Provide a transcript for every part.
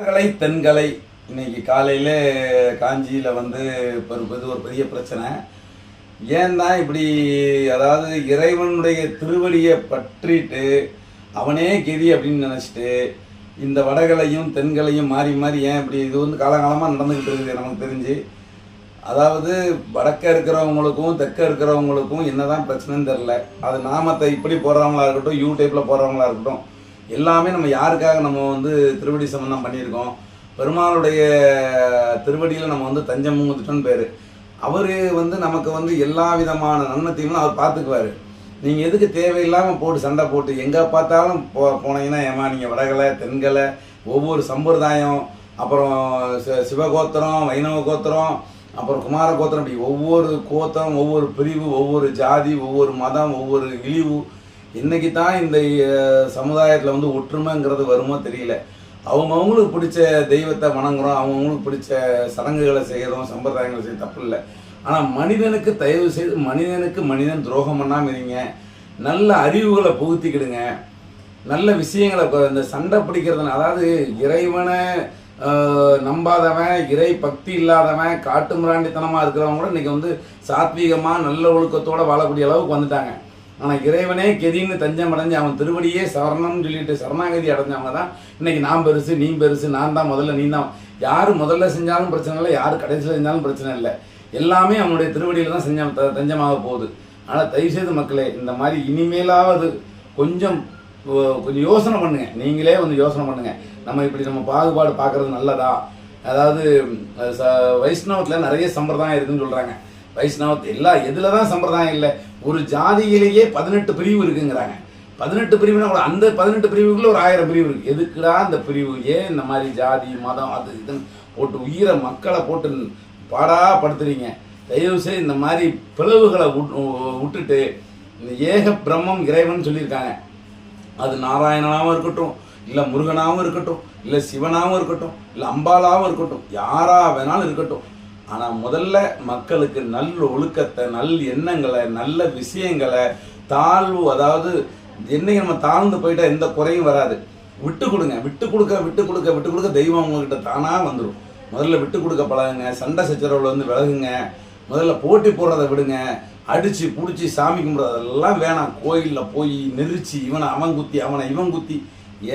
கலை தென்கலை இன்னைக்கு காலையில் காஞ்சியில் வந்து இப்போ ஒரு இது ஒரு பெரிய பிரச்சனை. ஏன் தான் இப்படி அதாவது இறைவனுடைய திருவடியை பற்றிட்டு அவனே கெதி அப்படின்னு நினச்சிட்டு இந்த வடகலையும் தென்கலையும் மாறி மாறி ஏன் இப்படி இது வந்து காலகாலமாக நடந்துக்கிட்டு இருக்குது நமக்கு தெரிஞ்சு. அதாவது வடக்க இருக்கிறவங்களுக்கும் தெற்க இருக்கிறவங்களுக்கும் என்னதான் பிரச்சனைன்னு தெரில அது நாமத்தை இப்படி போடுறவங்களா இருக்கட்டும் யூடியூப்பில் போடுறவங்களா இருக்கட்டும் எல்லாமே நம்ம யாருக்காக நம்ம வந்து திருவடி சம்பந்தம் பண்ணியிருக்கோம்? பெருமாளுடைய திருவடியில் நம்ம வந்து தஞ்சம் முங்குத்துட்டோன்னு பேர். அவர் வந்து நமக்கு வந்து எல்லா விதமான நன்மத்தையும் அவர் பார்த்துக்குவார். நீங்கள் எதுக்கு தேவையில்லாமல் போட்டு சண்டை போட்டு எங்கே பார்த்தாலும் போ போனீங்கன்னா ஏமா நீங்கள் வடகலை தென்கலை ஒவ்வொரு சம்பிரதாயம் அப்புறம் சிவகோத்திரம் வைணவ கோத்திரம் அப்புறம் குமார கோத்திரம் இப்படி ஒவ்வொரு கோத்திரம் ஒவ்வொரு பிரிவு ஒவ்வொரு ஜாதி ஒவ்வொரு மதம் ஒவ்வொரு இழிவு இன்னைக்கு தான் இந்த சமுதாயத்தில் வந்து ஒற்றுமைங்கிறது வருமோ தெரியல. அவங்கவுங்களுக்கு பிடிச்ச தெய்வத்தை வணங்குறோம் அவங்கவுங்களுக்கு பிடிச்ச சடங்குகளை செய்கிறோம் சம்பிரதாயங்களை செய்ய தப்பு இல்லை. ஆனால் மனிதனுக்கு தயவு செய்து மனிதனுக்கு மனிதன் துரோகம் பண்ணாமல் இருங்க. நல்ல அறிவுகளை புகுத்திக்கிடுங்க. நல்ல விஷயங்களை இந்த சண்டை பிடிக்கிறதுனா அதாவது இறைவனை நம்பாதவன் இறை பக்தி இல்லாதவன் காட்டு மிராண்டித்தனமாக இருக்கிறவங்க கூட இன்றைக்கி வந்து சாத்வீகமாக நல்ல ஒழுக்கத்தோடு வாழக்கூடிய அளவுக்கு வந்துட்டாங்க. ஆனால் இறைவனே கெதின்னு தஞ்சம் அடைஞ்சு அவன் திருவடியே சரணம்னு சொல்லிட்டு சரணாகதி அடைஞ்சவங்க தான். இன்னைக்கு நான் பெருசு நீ பெருசு நான் தான் முதல்ல நீ தான். யார் முதல்ல செஞ்சாலும் பிரச்சனை இல்லை யார் கடைசியில் செஞ்சாலும் பிரச்சனை இல்லை. எல்லாமே அவனுடைய திருவடியில் தான் செஞ்ச த- தஞ்சமாக போகுது. ஆனால் தயவுசெய்து மக்களே இந்த மாதிரி இனிமேலாவது கொஞ்சம் கொஞ்சம் யோசனை பண்ணுங்க. நீங்களே வந்து யோசனை பண்ணுங்க. நம்ம இப்படி நம்ம பாகுபாடு பார்க்கறது நல்லதா? அதாவது ச- வைஷ்ணவத்தில் நிறைய சம்பிரதாயம் இருக்குதுன்னு சொல்கிறாங்க வைஷ்ணவத்து எல்லா எதில் தான் சம்பிரதாயம் இல்லை ஒரு ஜாதியிலேயே பதினெட்டு பிரிவு இருக்குங்கிறாங்க. பதினெட்டு பிரிவுனா கூட அந்த பதினெட்டு பிரிவுக்குள்ளே ஒரு ஆயிரம் பிரிவு இருக்குது எதுக்குடா அந்த பிரிவு? ஏன் இந்த மாதிரி ஜாதி மதம் அது இதுன்னு போட்டு உயிரை மக்களை போட்டு பாடா படுத்துறீங்க. இந்த மாதிரி பிளவுகளை விட்டுட்டு இந்த ஏக பிரம்மம் இறைவன் சொல்லியிருக்காங்க. அது நாராயணனாகவும் இருக்கட்டும் இல்லை முருகனாகவும் இருக்கட்டும் இல்லை சிவனாகவும் இருக்கட்டும் இல்லை அம்பாலாகவும் இருக்கட்டும் யாராக வேணாலும் இருக்கட்டும். ஆனால் முதல்ல மக்களுக்கு நல்ல ஒழுக்கத்தை நல் எண்ணங்களை நல்ல விஷயங்களை தாழ்வு அதாவது என்னைக்கு நம்ம தாழ்ந்து போயிட்டா எந்த குறையும் வராது. விட்டு கொடுங்க விட்டு கொடுக்க விட்டு கொடுக்க விட்டு கொடுக்க தெய்வம் உங்ககிட்ட தானாக வந்துடும் முதல்ல விட்டு கொடுக்க பழகுங்க சண்டை சச்சரவில் வந்து விலகுங்க முதல்ல போட்டி போடுறதை விடுங்க அடித்து பிடிச்சி சாமி கும்பிட்றதெல்லாம் வேணாம். கோயிலில் போய் நெரிச்சு இவனை அவன் குத்தி அவனை இவன் குத்தி.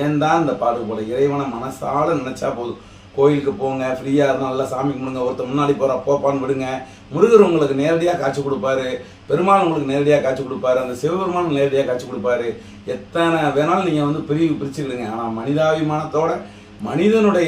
ஏன் தான் இந்த பாடுபட இறைவனை மனசால நினச்சா போதும். கோயிலுக்கு போங்க ஃப்ரீயாக இருந்தால் நல்லா சாமி கும்பிடுங்க ஒருத்தர் முன்னாடி போகிற போப்பான்னு விடுங்க. முருகர் உங்களுக்கு நேரடியாக காட்சி கொடுப்பாரு. பெருமாள் உங்களுக்கு நேரடியாக காட்சி கொடுப்பாரு. அந்த சிவபெருமான் நேரடியாக காட்சி கொடுப்பாரு. எத்தனை வேணாலும் நீங்கள் வந்து பிரிவு பிரிச்சுக்கிடுங்க. ஆனால் மனிதாபிமானத்தோட மனிதனுடைய